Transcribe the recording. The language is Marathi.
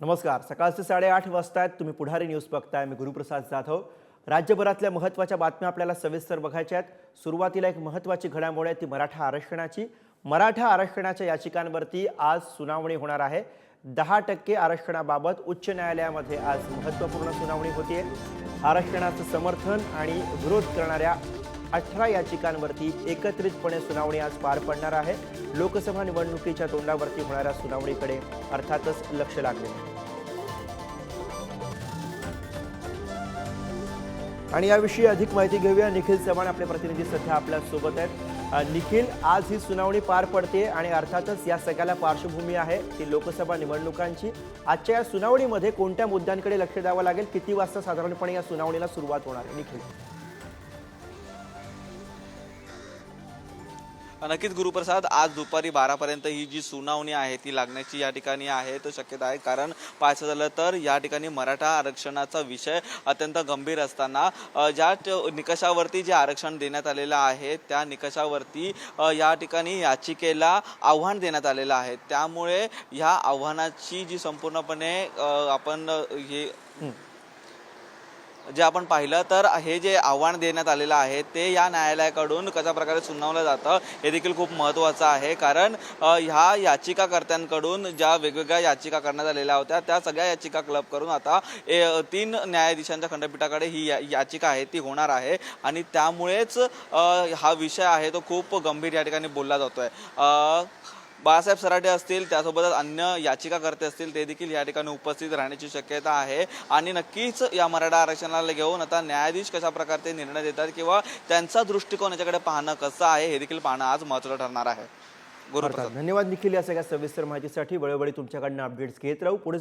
नमस्कार. सकाळचे साडेआठ वाजता आहेत तुम्ही पुढारी न्यूज बघताय. मी गुरुप्रसाद जाधव. राज्यभरातल्या महत्त्वाच्या बातम्या आपल्याला सविस्तर बघायच्या आहेत. सुरुवातीला एक महत्त्वाची घडामोड आहे ती मराठा आरक्षणाची. मराठा आरक्षणाच्या याचिकांवरती आज सुनावणी होणार आहे. दहा टक्के आरक्षणाबाबत उच्च न्यायालयामध्ये आज महत्त्वपूर्ण सुनावणी होतीये. आरक्षणाचं समर्थन आणि विरोध करणाऱ्या अठरा याचिकांवरती एकत्रितपणे सुनावणी आज पार पडणार आहे. लोकसभा निवडणुकीच्या तोंडावरती होणाऱ्या सुनावणीकडे अर्थातच लक्ष लागले. आणि याविषयी अधिक माहिती घेऊया. निखिल चव्हाण आपले प्रतिनिधी सध्या आपल्यासोबत आहेत. निखिल आज ही सुनावणी पार पडते आणि अर्थातच या सगळ्याला पार्श्वभूमी आहे ती लोकसभा निवडणुकांची. आजच्या या सुनावणीमध्ये कोणत्या मुद्द्यांकडे लक्ष द्यावं लागेल? किती वाजता साधारणपणे या सुनावणीला सुरुवात होणार आहे? निखिल. नक्कीच गुरुप्रसाद आज दुपारी बारापर्यंत ही जी सुनावणी आहे ती लागण्याची या ठिकाणी आहे तो शक्यता आहे. कारण पाहायचं झालं तर या ठिकाणी मराठा आरक्षणाचा विषय अत्यंत गंभीर असताना ज्या निकषावरती जे आरक्षण देण्यात आलेलं आहे त्या निकषावरती या ठिकाणी याचिकेला आव्हान देण्यात आलेलं आहे. त्यामुळे ह्या आव्हानाची जी संपूर्णपणे आपण हे. जे आपण पाहिलं तर हे जे आव्हान देण्यात आलेलं आहे ते या न्यायालयाकडून कशा प्रकारे सुनावलं जातं हे देखील खूप महत्त्वाचं आहे. कारण ह्या याचिकाकर्त्यांकडून ज्या वेगवेगळ्या याचिका करण्यात आलेल्या होत्या त्या सगळ्या याचिका क्लब करून आता ए, तीन न्यायाधीशांच्या खंडपीठाकडे ही या- याचिका आहे ती होणार आहे. आणि त्यामुळेच हा विषय आहे तो खूप गंभीर या ठिकाणी बोलला जातोय. आहे बाळासाहेब सराटे असतील त्यासोबतच अन्य याचिकाकर्ते असतील ते देखील या ठिकाणी उपस्थित राहण्याची शक्यता आहे. आणि नक्कीच या मराठा आरक्षणाला घेऊन आता न्यायाधीश कशा प्रकारचे निर्णय देतात किंवा त्यांचा दृष्टिकोन याच्याकडे पाहणं कसं आहे हे देखील पाहणं आज महत्त्वाचं ठरणार आहे. धन्यवाद निखिल या सगळ्या सविस्तर माहितीसाठी वेळोवेळी तुमच्याकडनं अपडेट्स घेत राहू. पुढे